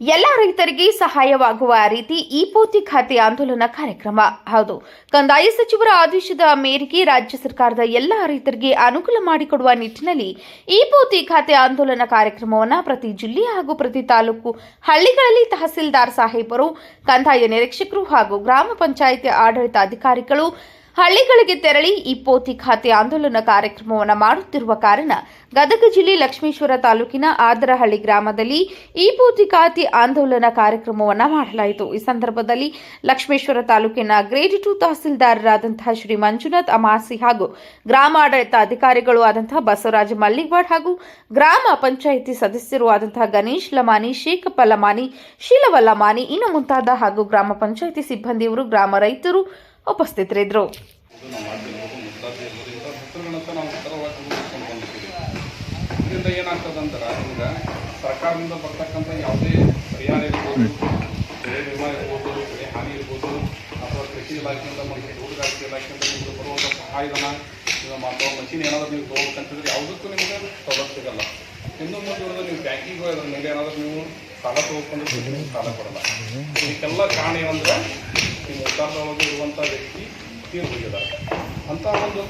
ಎಲ್ಲ ರೈತರಿಗೆ ಸಹಾಯವಾಗುವ ರೀತಿ ಈ ಪೂರ್ತಿ ಖಾತೆ ಆಂದೋಲನ ಕಾರ್ಯಕ್ರಮ. ಹೌದು, ಕಂದಾಯ ಸಚಿವರ ಆದೇಶದ ಮೇರೆಗೆ ರಾಜ್ಯ ಸರ್ಕಾರದ ಎಲ್ಲ ರೈತರಿಗೆ ಅನುಕೂಲ ಮಾಡಿಕೊಡುವ ನಿಟ್ಟಿನಲ್ಲಿ ಈ ಪೂರ್ತಿ ಖಾತೆ ಆಂದೋಲನ ಕಾರ್ಯಕ್ರಮವನ್ನು ಪ್ರತಿ ಜಿಲ್ಲೆ ಹಾಗೂ ಪ್ರತಿ ತಾಲೂಕು ಹಳ್ಳಿಗಳಲ್ಲಿ ತಹಸೀಲ್ದಾರ್ ಸಾಹೇಬರು, ಕಂದಾಯ ನಿರೀಕ್ಷಕರು ಹಾಗೂ ಗ್ರಾಮ ಪಂಚಾಯಿತಿ ಆಡಳಿತಾಧಿಕಾರಿಗಳು ಹಳ್ಳಿಗಳಿಗೆ ತೆರಳಿ ಈ ಪೋತಿ ಖಾತೆ ಆಂದೋಲನ ಕಾರ್ಯಕ್ರಮವನ್ನು ಮಾಡುತ್ತಿರುವ ಕಾರಣ ಗದಗ ಜಿಲ್ಲೆ ಲಕ್ಷ್ಮೇಶ್ವರ ತಾಲೂಕಿನ ಆದರಹಳ್ಳಿ ಗ್ರಾಮದಲ್ಲಿ ಈ ಪೋತಿ ಖಾತೆ ಆಂದೋಲನ ಕಾರ್ಯಕ್ರಮವನ್ನು ಮಾಡಲಾಯಿತು. ಈ ಸಂದರ್ಭದಲ್ಲಿ ಲಕ್ಷ್ಮೇಶ್ವರ ತಾಲೂಕಿನ ಗ್ರೇಡ್ ಟು ತಹಸೀಲ್ದಾರರಾದಂತಹ ಶ್ರೀ ಮಂಜುನಾಥ್ ಅಮಾಸಿ ಹಾಗೂ ಗ್ರಾಮ ಆಡಳಿತ ಅಧಿಕಾರಿಗಳು ಆದಂತಹ ಬಸವರಾಜ ಮಲ್ಲಿಗ್ವಾಡ್ ಹಾಗೂ ಗ್ರಾಮ ಪಂಚಾಯಿತಿ ಸದಸ್ಯರು ಆದಂತಹ ಗಣೇಶ್ ಲಮಾನಿ, ಶೇಖಪ್ಪ ಲಮಾನಿ, ಶೀಲವ ಇನ್ನು ಮುಂತಾದ ಹಾಗೂ ಗ್ರಾಮ ಪಂಚಾಯಿತಿ ಸಿಬ್ಬಂದಿಯವರು, ಗ್ರಾಮ ರೈತರು ಉಪಸ್ಥಿತರಿದ್ದರು ಇದರಿಂದ ಏನಾಗ್ತದಂದ್ರೆ ಈಗ ಸರ್ಕಾರದಿಂದ ಬರ್ತಕ್ಕಂಥ ಯಾವುದೇ ಪರಿಹಾರ ಇರ್ಬೋದು ಬೆಳೆ ವಿಮಾ ಇರ್ಬೋದು ಬೆಳೆ ಹಾನಿ ಇರ್ಬೋದು ಅಥವಾ ಕೃಷಿ ಇಲಾಖೆಯಿಂದ ಮತ್ತು ತೋಟಗಾರಿಕೆ ಇಲಾಖೆಯಿಂದ ನಿಮಗೆ ಬರುವಂಥ ಸಹಾಯಧನ ಅಥವಾ ಮಷೀನ್ ಏನಾದರೂ ನೀವು ತೊಗೋಬೇಕಂತಿದ್ರೆ ಯಾವುದಕ್ಕೂ ನಿಮಗೆ ಸವಲತ್ತು ಸಿಗಲ್ಲ ಇನ್ನೊಂದು ಮುಂದೆ ನೀವು ಬ್ಯಾಂಕಿಂಗ್ ಮೇಲೆ ಏನಾದರೂ ನೀವು ಸಾಲ ತೊಗೊಂಡು ನಿಮ್ಗೆ ಸಾಲ ಕೊಡಲ್ಲ ಇದಕ್ಕೆಲ್ಲ ಕಾರಣ ಏನಂದ್ರೆ ಉತ್ತಾರದೊಳಗೆ ಇರುವಂಥ ವ್ಯಕ್ತಿ ತೀರ್ಪು ಹೋಗಿದ್ದಾರೆ ಅಂತ ಒಂದು